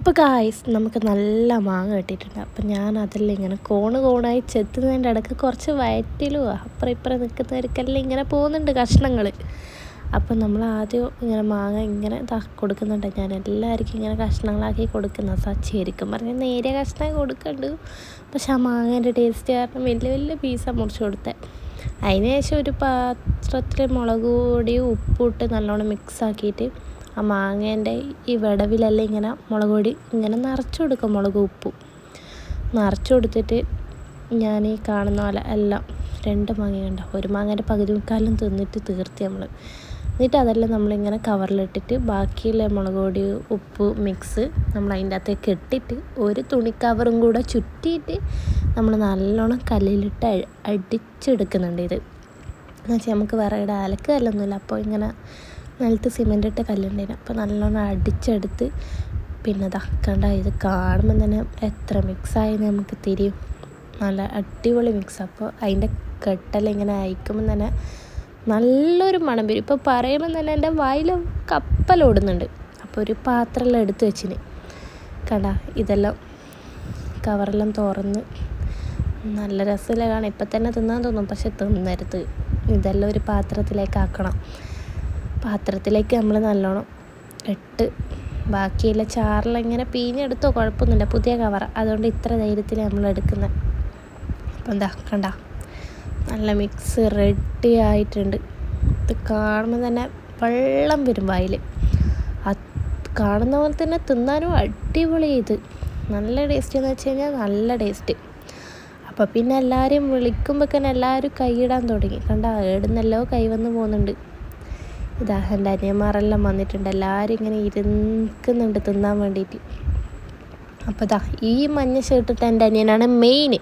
അപ്പോൾ ഗായ്സ് നമുക്ക് നല്ല മാങ്ങ കിട്ടിയിട്ടുണ്ട്. അപ്പം ഞാൻ അതിൽ ഇങ്ങനെ കോണ് കോണായി ചെത്തുന്നതിന്റെ ഇടയ്ക്ക് കുറച്ച് വയറ്റിലും അപ്പുറം ഇപ്പുറം നിൽക്കുന്നവർക്കെല്ലാം ഇങ്ങനെ പോകുന്നുണ്ട് കഷ്ണങ്ങൾ അപ്പം നമ്മൾ ആദ്യം ഇങ്ങനെ മാങ്ങ ഇങ്ങനെ കൊടുക്കുന്നുണ്ട്. ഞാൻ എല്ലാവർക്കും ഇങ്ങനെ കഷ്ണങ്ങളാക്കി കൊടുക്കുന്ന ശരിക്കും പറഞ്ഞാൽ നേരിയ കഷ്ണം കൊടുക്കുന്നുണ്ട് പക്ഷെ ആ മാങ്ങേന്റെ ടേസ്റ്റ് കാരണം വലിയ വലിയ പീസാണ് മുറിച്ച് കൊടുത്തത് അതിന് ശേഷം ഒരു പാത്രത്തിൽ മുളക് പൊടിയും ഉപ്പിട്ട് നല്ലോണം മിക്സ് ആക്കിയിട്ട് ആ മാങ്ങേന്റെ ഈ വിടവിലെല്ലാം ഇങ്ങനെ മുളക് പൊടി ഇങ്ങനെ നിറച്ച് കൊടുക്കും മുളക് ഉപ്പും. നിറച്ച് കൊടുത്തിട്ട് ഞാൻ ഈ കാണുന്ന പോലെ എല്ലാം രണ്ട് മാങ്ങ ഉണ്ടാവും ഒരു മാങ്ങേന്റെ പകുതി മുക്കാലും തിന്നിട്ട് തീർത്തി നമ്മൾ എന്നിട്ട് അതെല്ലാം നമ്മളിങ്ങനെ കവറിലിട്ടിട്ട് ബാക്കിയുള്ള മുളക് പൊടി ഉപ്പ് മിക്സ് നമ്മൾ അതിന്റെ അകത്തേക്ക് ഇട്ടിട്ട് ഒരു തുണി കവറും കൂടെ ചുറ്റിയിട്ട് നമ്മൾ നല്ലോണം കല്ലിലിട്ട് അടിച്ചെടുക്കുന്നുണ്ട് ഇത്. എന്നുവെച്ചാൽ നമുക്ക് വിറയുടെ അലക്കല്ലൊന്നുമില്ല അപ്പോൾ ഇങ്ങനെ നിലത്ത് സിമെന്റ് ഇട്ട കല്ലുണ്ടായിരുന്നു അപ്പോൾ നല്ലോണം അടിച്ചെടുത്ത് പിന്നെ തക്കണ്ട ഇത് കാണുമ്പോൾ തന്നെ എത്ര മിക്സായെന്ന് നമുക്ക് തിരിയും. നല്ല അടിപൊളി മിക്സ് അപ്പോൾ അതിന്റെ കെട്ടെല്ലാം ഇങ്ങനെ അയക്കുമ്പോൾ തന്നെ നല്ലൊരു മണം വരും. ഇപ്പോൾ പറയുമ്പോൾ തന്നെ എന്റെ വായിൽ കപ്പലോടുന്നുണ്ട് അപ്പോൾ ഒരു പാത്രമെല്ലാം എടുത്ത് വെച്ചിന്. കണ്ട ഇതെല്ലാം കവറെല്ലാം തുറന്ന് നല്ല രസമില്ല കാണാം ഇപ്പം തന്നെ തിന്നാൻ തോന്നും. പക്ഷെ തിന്നരുത്. ഇതെല്ലാം ഒരു പാത്രത്തിലേക്ക് ആക്കണം പാത്രത്തിലേക്ക് നമ്മൾ നല്ലോണം ഇട്ട് ബാക്കിയുള്ള ചാറിലിങ്ങനെ പീഞ്ഞെടുത്തോ കുഴപ്പമൊന്നുമില്ല. പുതിയ കവർ അതുകൊണ്ട് ഇത്ര ധൈര്യത്തിൽ നമ്മൾ എടുക്കുന്നത് അപ്പം എന്താ കണ്ട? നല്ല മിക്സ് റെഡി ആയിട്ടുണ്ട്. ഇത് കാണുമ്പോൾ തന്നെ വെള്ളം വരും വായിൽ കാണുന്ന പോലെ തന്നെ തിന്നാനും അടിപൊളി ഇത്. നല്ല ടേസ്റ്റ് എന്ന് വെച്ച് കഴിഞ്ഞാൽ നല്ല ടേസ്റ്റ് അപ്പോൾ പിന്നെ എല്ലാവരെയും വിളിക്കുമ്പോൾ തന്നെ എല്ലാവരും കൈയിടാൻ തുടങ്ങി. കണ്ട ഏടുന്നല്ലോ കൈ വന്ന് പോകുന്നുണ്ട് ഇതാ അനിയന്മാരെല്ലാം വന്നിട്ടുണ്ട്. എല്ലാവരും ഇങ്ങനെ ഇരിക്കുന്നുണ്ട് തിന്നാൻ വേണ്ടിയിട്ട്. അപ്പോൾ ഇതാ ഈ മഞ്ഞ ഷർട്ടിട്ട് എന്റെ അനിയനാണ് മെയിൻ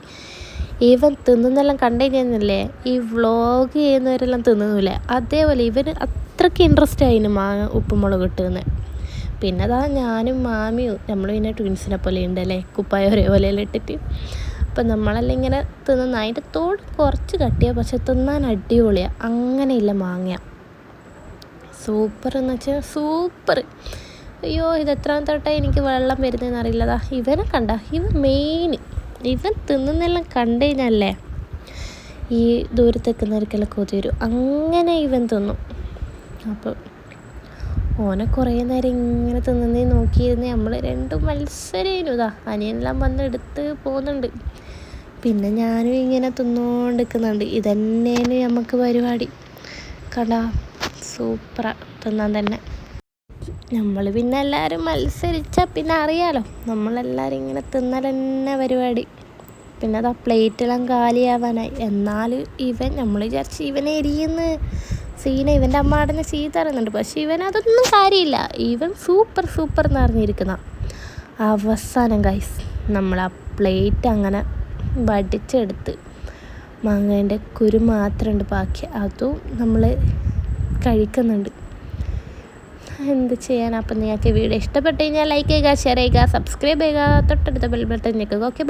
ഇവൻ തിന്നുന്നെല്ലാം കണ്ടു കഴിഞ്ഞല്ലേ ഈ വ്ലോഗ് ചെയ്യുന്നവരെല്ലാം തിന്നുന്നില്ല? അതേപോലെ ഇവന് അത്രയ്ക്ക് ഇൻട്രസ്റ്റ് ആയിരുന്നു മാങ്ങ ഉപ്പുമുളക് കിട്ടുന്നത് പിന്നെ അതാ ഞാനും മാമിയും നമ്മൾ പിന്നെ ട്വിൻസിനെ പോലെ ഉണ്ടല്ലേ കുപ്പായ ഒരേപോലെ ഇട്ടിട്ട്. അപ്പം നമ്മളെല്ലാം ഇങ്ങനെ തിന്നുന്ന അതിന്റെ തോട് കുറച്ച് കട്ടിയാണ് പക്ഷെ തിന്നാൻ അടിപൊളിയാണ് അങ്ങനെയില്ല മാങ്ങ സൂപ്പർ എന്ന് വെച്ചാൽ സൂപ്പർ. അയ്യോ ഇത് എത്രാം എത്രാമത്തോട്ടാ എനിക്ക് വെള്ളം വരുന്നതെന്ന് അറിയില്ലതാ. ഇവനെ കണ്ട ഇവൻ മെയിൻ ഇവൻ തിന്നുന്നെല്ലാം കണ്ടു കഴിഞ്ഞല്ലേ ഈ ദൂരത്തേക്ക് നിൽക്കുന്നവർക്കെല്ലാം കൊതി വരും. അങ്ങനെ ഇവൻ തിന്നു. അപ്പം ഓനെ കുറേ നേരം ഇങ്ങനെ തിന്നുന്നേ നോക്കിയിരുന്ന്. നമ്മൾ രണ്ടും മത്സരം ഇതാ. അനിയനെല്ലാം വന്ന് എടുത്ത് പോകുന്നുണ്ട് പിന്നെ ഞാനും ഇങ്ങനെ തിന്നുകൊണ്ടിരിക്കുന്നുണ്ട് ഇതന്നെയാണ് നമുക്ക് പരിപാടി. കണ്ടാ സൂപ്പറാ. തിന്നാൻ തന്നെ. നമ്മൾ പിന്നെ എല്ലാവരും മത്സരിച്ചാൽ പിന്നെ അറിയാലോ. നമ്മളെല്ലാവരും ഇങ്ങനെ തിന്നൽ തന്നെ പരിപാടി. പിന്നെ അതാ പ്ലേറ്റെല്ലാം കാലിയാവാനായി. എന്നാൽ ഇവൻ നമ്മൾ വിചാരിച്ച് ഇവനെ എരിയുന്ന സീന ഇവന്റെ അമ്മ അടഞ്ഞ ചീത്ത അറിയുന്നുണ്ട് പക്ഷേ ഇവൻ അതൊന്നും കാര്യമില്ല. ഇവൻ സൂപ്പർ സൂപ്പർ എന്ന് അറിഞ്ഞിരിക്കുന്ന അവസാനം ഗൈസ് നമ്മൾ ആ പ്ലേറ്റ് അങ്ങനെ വടിച്ചെടുത്ത് മാങ്ങേന്റെ കുരു മാത്രമുണ്ട് ബാക്കി അതും നമ്മൾ കഴിക്കുന്നുണ്ട്. എന്ത് ചെയ്യാൻ അപ്പം നിങ്ങൾക്ക് വീഡിയോ ഇഷ്ടപ്പെട്ട് കഴിഞ്ഞാൽ ലൈക്ക് ചെയ്യുക ഷെയർ ചെയ്യുക സബ്സ്ക്രൈബ് ചെയ്യുക തൊട്ടടുത്ത ബെൽ ബട്ടൺ ഞെക്കുക ഓക്കെ